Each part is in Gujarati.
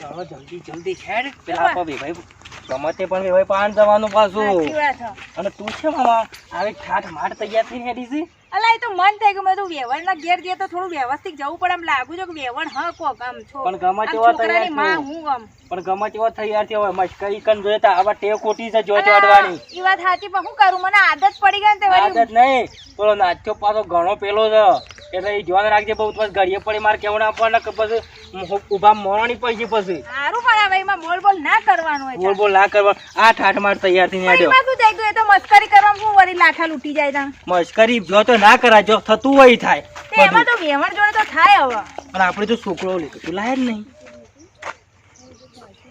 ચાલો જલ્દી જલ્દી ખેડ. પેલા આપો ભાઈ ગમે તે પણ ભાઈ પાન જવાનું પાછું. અને તું છે મામા આવી ઠાઠ માઠ તૈયાર થઈને હેડી છે? અલા એ તો મન થઈ ગયું મેં કીધું વેવણના ઘેર જઈએ તો થોડું વ્યવસ્થિત જવું પડે એમ લાગુ છે કે વેવણ હ કો કામ છો. પણ ગમે તેવા તૈયારમાં હું આમ પણ ગમે તેવા તૈયાર થયો હોય મસ્કરી કન જોઈએ તા આવા ટેવ ખોટી છે જો અલા, ચડવાની ઈ વાત સાચી પણ હું કરું? મને આદત પડી ગઈ ને તે આદત નહીં પેલો નાચ્યો પાછો ઘણો પેલો છે. એટલે એ ધ્યાન રાખજે બહુ બસ ઘડીએ પડી મારે કેવું ના પડે કે બસ ઊભા મોરવાની પૈસી પછી. સારું પણ હવે એમાં બોલ બોલ ના કરવાનું હોય બોલ બોલ ના કરવાનું આ ઠાઠ માર તૈયાર થઈને પણ એમાં શું થઈ ગયું એ તો મસ્કરી કરવામાં શું વળી લાઠા લૂટી જાય તાં મસ્કરી જો તો ના કરા જો થતું હોય થાય. તે એમાં તો વેવણ જોડે તો થાય હવે. પણ આપણે તો છોકરો લીધો તું લાય જ નહીં.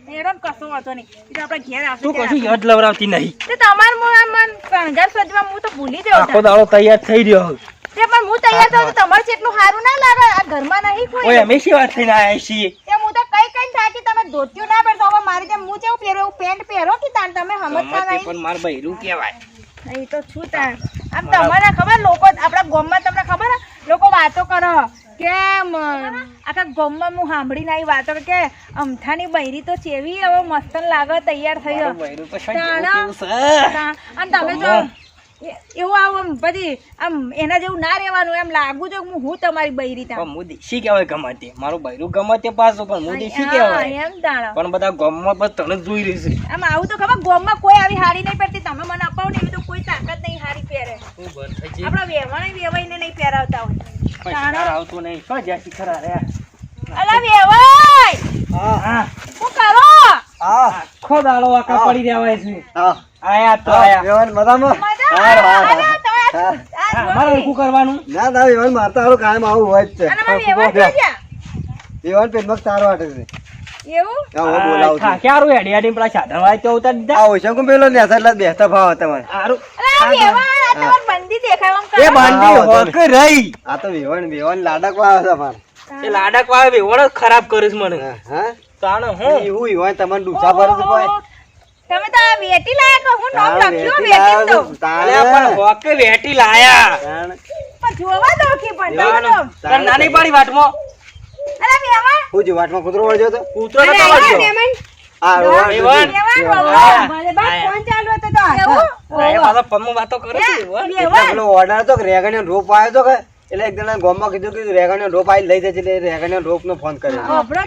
મેડમ કશો વાંધો નહીં. તો આપણે ઘેર આવશે તું કશું યાદ લવરાવતી નહીં. તે તમાર મન સજવા હું તો ભૂલી જાઉં આખો દાડો તૈયાર થઈ રહ્યો હવે. તે પણ હું તૈયાર થાઉં તો તમારે જેટલું સારું ના લાગે આ ઘરમાં નહીં કોઈ. ઓય અમે શી વાત થઈને આયા છીએ? તે હું તો કઈ કઈ થાકી તમે ધોતિયું ના પહેરતો હવે મારી જેમ હું જેવું પહેરું એવું પેન્ટ પહેરો કે તાન તમે સમજતા તે નહીં પણ માર બૈરું કહેવાય. નહીં તો છું તાન આમ તમારે ખબર લોકો આપણા ગામમાં તમને ખબર લોકો વાતો કરો. કે આખા ગામમાં હું સાંભળીને આવી વાતો કે અમથાની બૈરી તો ચેવી હવે મસ્તન લાગે તૈયાર થઈ તો તા- અને તમે જો એ- એવું આમ પછી આમ એના જેવું ના રહેવાનું એમ લાગુ જો હું હું તમારી બૈરી તા પણ શી કહેવાય ગમે મારું બૈરું ગમતે પાછું પણ હું શી કહેવાય? એમ તાણો. પણ બધા ગોમમાં બસ તને જોઈ રહી છે. આમ આવું તો ખબર ગોમમાં કોઈ આવી હારી નહીં પહેરતી તમે મને અપાવો ને એવી તો કોઈ તાકાત નહીં હારી પહેરે. તું બંધ થઈ જી. આપણા વેવાણે વેવાઈને નહીં પહેરાવતા હોય. શિકાર નહીં. શું જ્યાં શિખર રે અલા વેવાઈ હા. હા. શું કરો? આખો દાડો આકા પડી રહેવાય છે. હા. આયા તો આયા. વેવાણ મજામાં? મારે શું કરવાનું? ના ના વેવાણ મારતા હારું કાયમ આવું હોય જ છે. થઈ પેટમાં તારો વાટે છે. એવું? હા, હું બોલાવું છું. હા, ક્યારું હેડી હેડી પેલા સાધન વાય તો ઉતારી દીધા? આ ઓછા કોણ પેલો નેસા એટલે બેસતા ભાવ હતા મને હારું. અલા, આ વેવાણ, આ તમારી બંદી દેખાય આમ એ બાંધી હા, હોક આ તો વેવાણ વેવાણ લાડક વાળો વેવણ ખરાબ કરીશ મને. હા, હા. હું? એવું તમને ડૂચા ભરે તમે તો વેટી લાયા કે હું નોમ લખ્યો વેટી તો. અલ્યા પણ હોકે વેટી લાયા. પણ જોવા દો કે પણ. દો. નાની પાડી વાટમાં. અરે વેવાણ. હું જો વાટમાં કૂતરો વળજો તો કૂતરો આ. ભલે બા, ફોન ચાલુ હતો તો. પાછો વાતો કરે છે. પેલો ઓર્ડર હતો કે રોપ આવ્યો તો કે? એટલે એક જણા ગામમાં કીધું કે રેગણીયો રોપ આવી લઈ જજે. એટલે રેગણીયો રોપ નો ફોન કર્યો.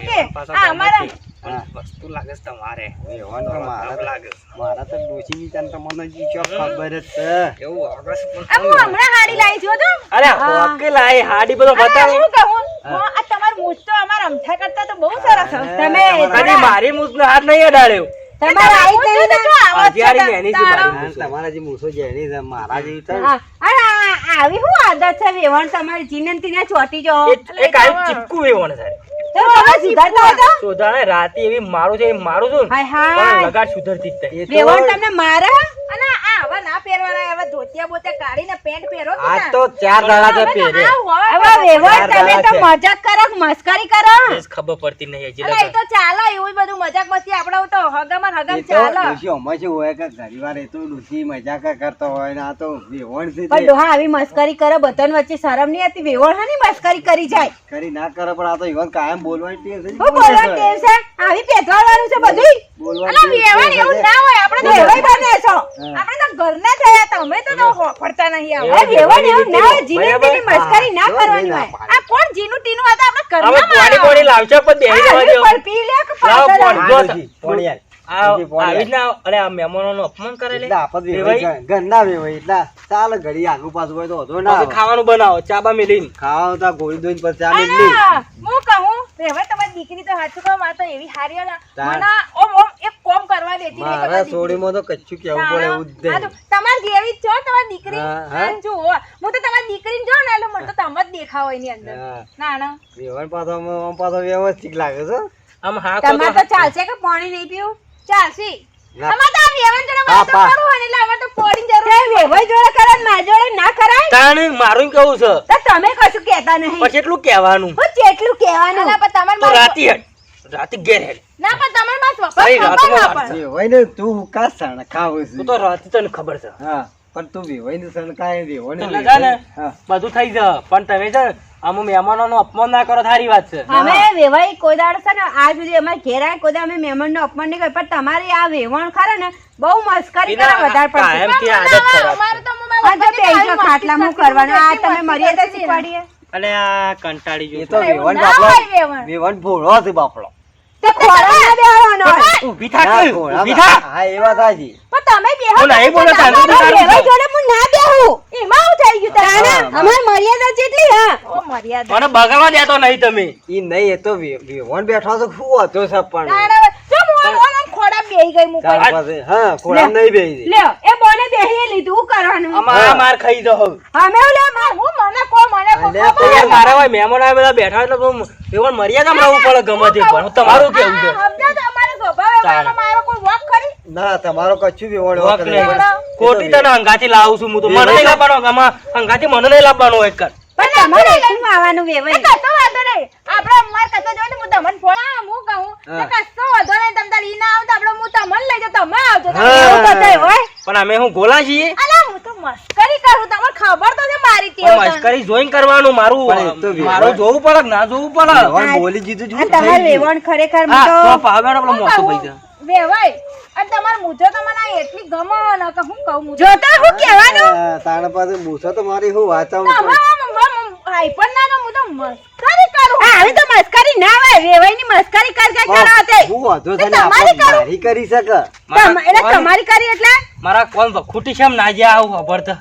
કે. આ અમારા ગમેથી. પણ વસ્તુ લાગે છે તમારે. વેવાણ તો મારા ખરાબ લાગે મારા તો ડોશીની તને મને જી ખબર જ છે. એવું લાગે પણ હું હમણાં હાડી લાવી છું તો. અરે હોકે લાય હાડી બધો અરે, બતાવો. કહું આ તમારું મૂછ તો અમારા અમથા કરતા તો બહુ સરસ તમે કદી મારી મૂછનો હાથ નહીં અડાડ્યો. તમારા આઈ ને હજારી છે. હા, જે મૂછો. છે મારા જેવી અરે આવી શું આદત છે? વેવણ તમારી જીનનથી ને ચોટી જો એ- એ ચીપકું વેવણ છે. તમે સુધારતા? રાતે એવી મારું છે મારું છું. હાય હાય. લગાડ સુધરતી જ તો. તમને મારે અને આ પહેરવાના આવા ધોતિયા બોતિયા કાઢીને પેન્ટ પહેરો આ તો ચાર દાડા તો પહેરે હવે વેવણ તમે તો મજાક કરો મસ્કરી કરો? ખબર પડતી નહીં હજી એ તો ચાલે એવું બધું મજાક મસ્તી આપણે તો હગામાં એ ચાલે. ડોશી આમાં શું હોય કે ઘણીવાર એ તો ડોશી મજાક કરતો હોય ને આ તો વેવણ છે પણ ડોહા આવી મસ્કરી કરે બતન વચ્ચે શરમ નહીં હતી વેવણ હાની મસ્કરી કરી જાય? કરી ના કરે પણ આ તો ઈવન કાયમ બોલવાની ટેવ છે હું બોલવા ટેવ છે? આવી પેટવાળવાનું છે બધું બોલવાની ટેવ એવું ના હોય આપણે તો વેવાઈ બને છો. આપણે તો ઘરના થયા તમે તો તો હોફળતા નહીં આવો. વેવણ એવું ના હોય બરાબર? મસ્કરી ના કરવાની હોય. આ કોણ જીનું ટીનું હતા આપણે કરવા માં પોણી પોણી લાવશો પણ બેહી જવા દો. પણ પી લે કે પાછળ પોણી યાર. આવી અરે આ અપમાન કરે લે. એટલે ચાલે ઘડી આગુ પાછું હોય તો ના ખાવાનું બનાવો ચાબા મેલીને. ખાવાનું તો ગોળી દોઈને પછી મેલી. હું કહું તમારી દીકરી તો કહું તો એવી હારી મને ઓમ ઓમ એક કરવા દેતી નહીં મારા. સોડીમાં તો કચ્છું કેવું પડે એવું જ તમારી જેવી જ છો તમારી દીકરી. હા, જો હું તો તમારી દીકરીને જો ને એટલે મને તો તમે જ દેખાવ એની અંદર. નાણા ના પાછો આમ- પાછો વ્યવસ્થિત લાગે છે. આમ હા તમારે તો ચાલશે કે પાણી નહીં પીવું? ચાલશે. તો જોડે હોય એટલે અમારે તો જરૂર જોડે કરે ને મારી જોડે ના કરાય? તાણે મારું કેવું છે? તમે કશું કહેતા નહીં. પછી એટલું કહેવાનું. હું જેટલું કહેવાનું. તમારે રાતી હેડ રાતી ઘેર હેડ. ના પણ તમારે મારી સ્વભાવ ખબર ના પડે. વેવાઈ ને તું કા સણ ખાવું છે તો રાતી તને ખબર છે. હા પણ તું વેવાઈનું સણકાય વેવાઈને એટલે છે ને. હા. બધું થઈ જાય પણ તમે જ ને અમુક મહેમાનોનું અપમાન ના કરો સારી વાત છે. અમે વેવાઈ કોઈ દાડ છે ને આજ સુધી અમારે ઘેરા કોઈ દાડ અમે મહેમાનનું અપમાન નહીં કર્યું. પણ તમારી આ વેવણ ખરા ને બહુ મસ્કરી કરે વધારે પડતી. આદત ખરાબ અમારે તો મોબાઈલ આ તો બેસજો ખાટલામાં કરવાનું આ તમે મર્યાદા શીખવાડીએ. અને આ કંટાળી એ જો તો વેવણ ના બાપડો હોય વેવાણ. વેવાણ ભોળો છે બાપડો તે ખોરામાં ઊભી થા ના, કે, ભોળા ઊભી થા હા એ વાત સાચી પણ તમે બેહો હું નહીં બોલો તમે તાંડવ ના તાંડવ. બેહો. વેવાઈ જોડે હું ના બેહું એમાં હું થઈ ગયું તારે? હા. મર્યાદા જેટલી હા ઓ, મર્યાદા. મને બગાડવા દેતો નહીં તમે ઈ નહીં એ તો બેઠો તો શું હતો છે પણ જો હું આમ- આમ- આમ ખોડા બેહી ગઈ મું ચાર કોઈ. પાસે હા ખોરાક નહીં બેહી લ્યો એ બોને બેહી કરવાનું? આમાં માર ખાઈ દો હવે. અમે ઓલે માર હું મને કો મને કો મારા હોય મહેમાન આવે બધા બેઠા એટલે તો એવણ મર્યાદામાં રહેવું પડે ગમે તે પણ તમારું કેવું છે? હા, તો અમારો સ્વભાવ મારો કોઈ વોક ના તમારો કચ્છું વેવાણ વોક વખત નહીં. કોટી તને અંગાથી લાવું છું હું તો. મને નહીં લાવવાનો આમાં અંગાથી મને નહીં લાવવાનો એક કર. પણ તમારે શું આવવાનું વેવાઈ? કશો વાંધો નહીં. આપણે અમાર કશો જોઈએ ને હું તમને ફોન હા, હું કહું. કશો વાંધો નહીં. તમ તાર ઈ ના આવ તો આપણે હું તમને લઈ જાઉં તમે આવજો. અમે હું ગોલા છીએ? અલા હું તો મસ્કરી કરું તમને ખબર તો છે મારી ટેવ મસ્કરી જોઈન કરવાનું મારું પણ એ તો વ્યવહાર- મારું જોવું પડે કે ના જોવું પડે? વેવાણ બોલી દીધું આ શું તમારે થઈ ગયું? વેવણ ખરેખર હા તો તો પાવડો મોટો વેવાય અને તમારે મૂછો તો મને એટલી ગમે ને કે હું કહું મૂછો જોતા હું કહેવાનું? હા, પાસે મૂછો તો મારી હું પણ ના હું તો મસ્કરી આવી તો મસ્કરી ના હોય વેવાઈની મસ્કરી કર કર કરો હું વાંધો છે તે ને? તમારી આપણે કરું. મારી કરી શકે? એટલે તમારી કરી એટલે? મારા કોણ વખૂટી છે ના જ્યાં આવું ખબર તો.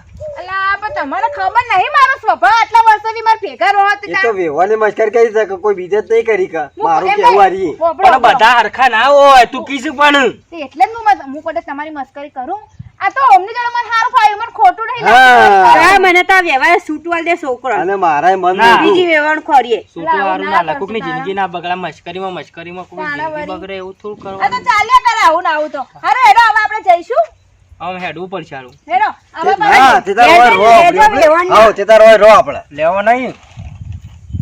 તમને ખબર નહીં મારો સ્વભાવ આટલા વર્ષોથી મારા ભેગા રહો તો એ તો વેવાને મસ્કર કરી શકે કોઈ બીજે જ નહીં કરી કે મારું કેવું પણ બધા હરખા ના હોય તું કીધું પણ. એટલે જ હું હું કદાચ તમારી મસ્કરી કરું. આ તો અમને જોડે મને સારું ફાવ્યું. મને ખોટું નહીં હા. મને તો વ્યવહાર સૂટવાલ દે છોકરો. અને મારાય મન બીજી વેવણ ખોરીએ. શું ના લાગે કોકની જિંદગી ના બગડા મશ્કરીમાં મશ્કરીમાં કોઈ જિંદગી બગડે એવું થોડું આ તો ચાલ્યા કરે આવું ને આવું તો. અરે હેડો હવે આપણે જઈશું. આમ હેડવું પડશે હારું. હેડો હવે તે- પાછા- હા, તે તાર રો આપણે. એ તો વેવાણ હાઉ, તે તાર રો આપણે. લેવો નહીં.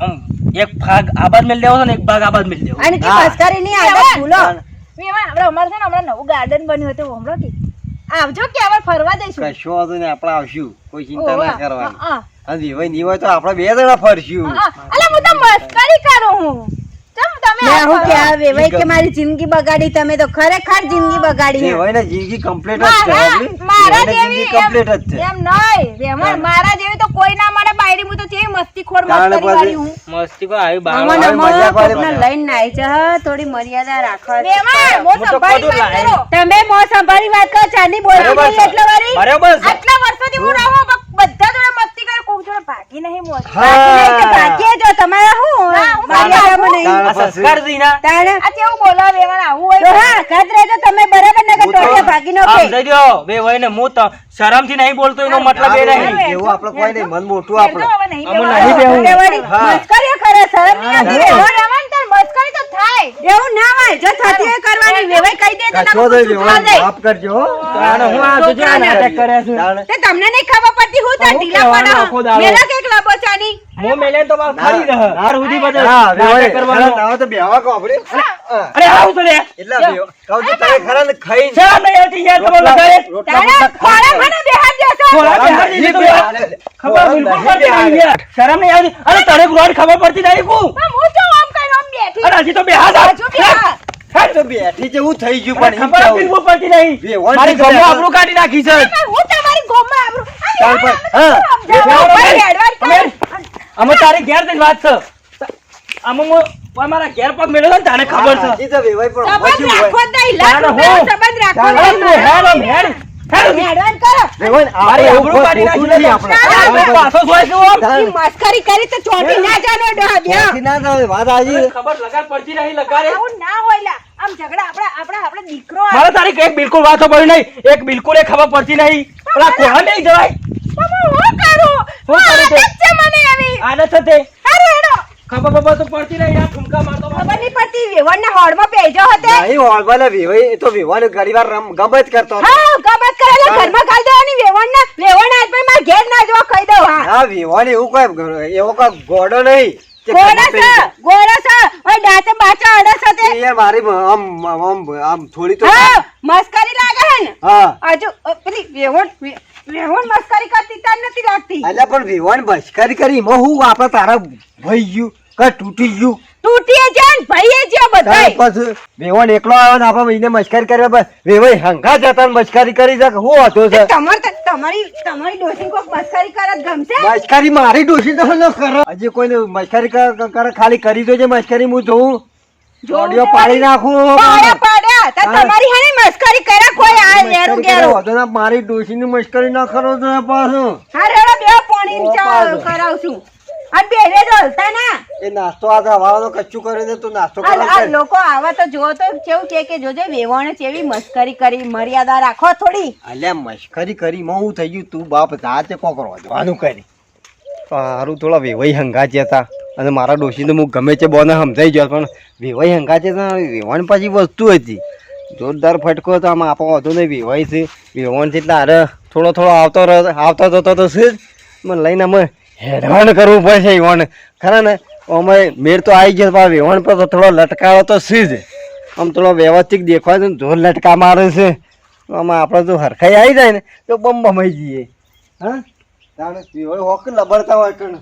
આમ એક ભાગ આબાદ મેલ લેવો ને એક ભાગ આબાદ મેલ લેવો અને કે હા. ની આદત ભૂલો. વેવાણ, આપણે અમારે છે ને હમણાં નવું ગાર્ડન બન્યું હતું હમણાં આવજો કે આપણે ફરવા જઈશું. કશો વાંધો નહીં આપણે આવશું. કોઈ ચિંતા ના કરવાની. હા, અને નહીં હોય તો આપણે બે જણા ફરશું. અલા હું તો મસ્કરી કરું હું. મેં હું કે આવે? વેવાઈ કે મારી જિંદગી બગાડી તમે તો ખરેખર જિંદગી બગાડી હે. ને જિંદગી કમ્પ્લીટ જ છે મારા જેવી કમ્પ્લીટ જ છે. એમ નહીં વેવાણ, મારા જેવી તો કોઈ ના મળે. બાયરી હું તો કેવી મસ્તીખોર તાણે મસ્કરી વાળી હું. મસ્તી કો આવી બાર મને મજાક વાળી. લઈને નાઈ જા થોડી મર્યાદા રાખો વેવાણ, મો સંભાળી વાત કરો. તમે મો સંભાળી વાત કરો ચાની બોલતી એટલે વારી બરાબર છે. આટલા વર્ષોથી હું રહું પણ બધા જોડે મસ્તી કરે કોક જોડે ભાગી નહીં મોજ. બાકી નહીં તો બાકી જો તમારે શું હા, હું નહીં. તાણે આ પછી- સંસ્કાર દીના તાણે આ કેવું બોલો વેવાણ આવું હોય હા ઘર રહેજો તમે બરાબર ને કે ટોળિયા ભાગી નો કે જઈ બે ભાઈ ને હું તો શરમથી નહીં બોલતો એનો મતલબ એ નહીં. એવું આપણે કોઈ નહીં મન મોટું આપણે. હવે નહીં. મસ્કરીઓ કરે શરમ હા. વેવાણ. વેવાણ તાર મસ્કરી તો એવું ના હોય. જો થતી હોય કરવાની. વેવાઈ કહી દે તો કશો છૂટવા દે. માફ કરજો કારણ હું આ આ નાટક કરે છે. તે તમને નહીં ખબર પડતી. હું તો ઢીલા પડો. મેલા કેક લાંબો મેલે તો બાપ ખરી રહ. તાર સુધી બધે નાટક કરવાનો. ખરા તો બેહવા કહો આપણે. અરે આવું તો લે. એટલા બેહવા. કહું છું તમે ખરા ને ખાઈને શરમ નહીં આવતી યાર તમારે લગાડે તારે ખોળે ખાઈને. મને બેહાડ દેશો ખોળા બેહાડી દીધી તો ખબર બિલકુલ પડતી નહીં યાર. શરમ નહીં આવતી? અરે તારે રોડ ખબર પડતી નહીં કુ હું તો આમ કઈ આમ બેઠી? અરે હજી તો બેહા જા. હજુ બેહા. તો બેઠી જેવું થઈ ગયું પણ ખબર બિલકુલ પડતી નહીં. મારી ગમો આપણું કાઢી નાખી છે. હું તમારી ચાલ હા. અમે તારી ઘેર જઈને વાત છે. અમે અમારા ઘેર પગ મેળ્યો છે ને તને ખબર છે. તો પણ રાખો સંબંધ રાખો. હેડ હેડ. ઈ મસ્કરી કરી તો ચોટી ના જાનો વાત આવી. ખબર લગાડ પડતી નહીં લગાડે. ના હોય આમ ઝઘડા દીકરો મારે તારી એક બિલકુલ વાત પડી નહીં. એક બિલકુલ એ ખબર પડતી નહીં. પેલા કોણ નહીં જવાય? હું કરું? શું કરી તે? છે મને આવી. આદત છે તે હારું ખબર બબર તો પડતી નહીં યાર ઠુમકા મારતો મારતો. ખબર નહીં પડતી વેવણના હોડમાં બેહજો હતે. નહીં, વેવાઈ, તો રમ- કરતો હા ગમત ઘરમાં દેવાની વેવણના વેવણ આજ મારા ઘેર ના દઉં હા. હા, એવું કોઈ એવો કોઈ ગોડો થોડી તો હા મસ્કરી લાગે હે ને? હજુ પેલી વેવણ મસ્કરી કરતી તાર નથી લાગતી. અલ્યા પણ વેવાણ મસ્કરી કરી એમાં હું આપણે તારા ભઈ ગયું કે તૂટી ગયું? તૂટીએ છે ને ભાઈએ છે બધા પછી વેવાણ એકલો આવ્યો ને આપણે એને મસ્કરી કર્યા બસ વેવાઈ હંગા જતા મસ્કરી કરી શકે હું હતો છે? તમાર તમારી તમારી ડોસી કોક મસ્કરી કરે ગમશે? મસ્કરી મારી ડોશી તો ન કરો. હજી કોઈને મસ્કરી કર- કરે ખાલી કરી દો જે મસ્કરી હું જોઉં. જોડિયો પાડી નાખું પાડ્યા પાડ્યા તો હા. તમારી હાને મસ્કરી કરે કોઈ આ લેરું મસ્કરી તો ના મારી ડોશી ની મસ્કરી ના કરો તો પાછું. હા રેડો બે પાણી ની કરાવશું. અને બેરે ડોલતા ના. એ નાસ્તો આ હવાનો કચ્ચું કરીને તો નાસ્તો આ આ કરે લોકો આવા તો જો તો કેવું કે કે જોજે વેવણ કેવી મસ્કરી કરી મર્યાદા રાખો થોડી. અલ્યા મસ્કરી કરી માં હું થઈ ગયું તું બાપ જાતે કોકરો જવાનું કરી. સારું થોડા વેવાઈ હંગા હતા અને મારા ડોશીને હું ગમે તે બોને સમજાઈ ગયો પણ વેવાઈ હંગાચે તો વેવાણ પાછી વસ્તુ હતી. જોરદાર ફટકો હતો, આમાં આપણો હતો નહીં વેવાઈ છે. વેવાણ છે એટલે અરે થોડો થોડો આવતો આવતો જતો તો છે મને લઈને અમે હેરાણ કરવું પડશે વેવાણ ખરા ને? અમે મેળ તો આવી ગયો, પણ વેવાણ પર તો થોડો લટકાવો તો છે જ. આમ થોડો વ્યવસ્થિત દેખાય છે જોર લટકા મારે છે. આમાં આપણે જો હરખાઈ આવી જાય ને, તો બમ બમાઈ જઈએ. હા? તાણે વેવાય હોક લબડતા હોય કણ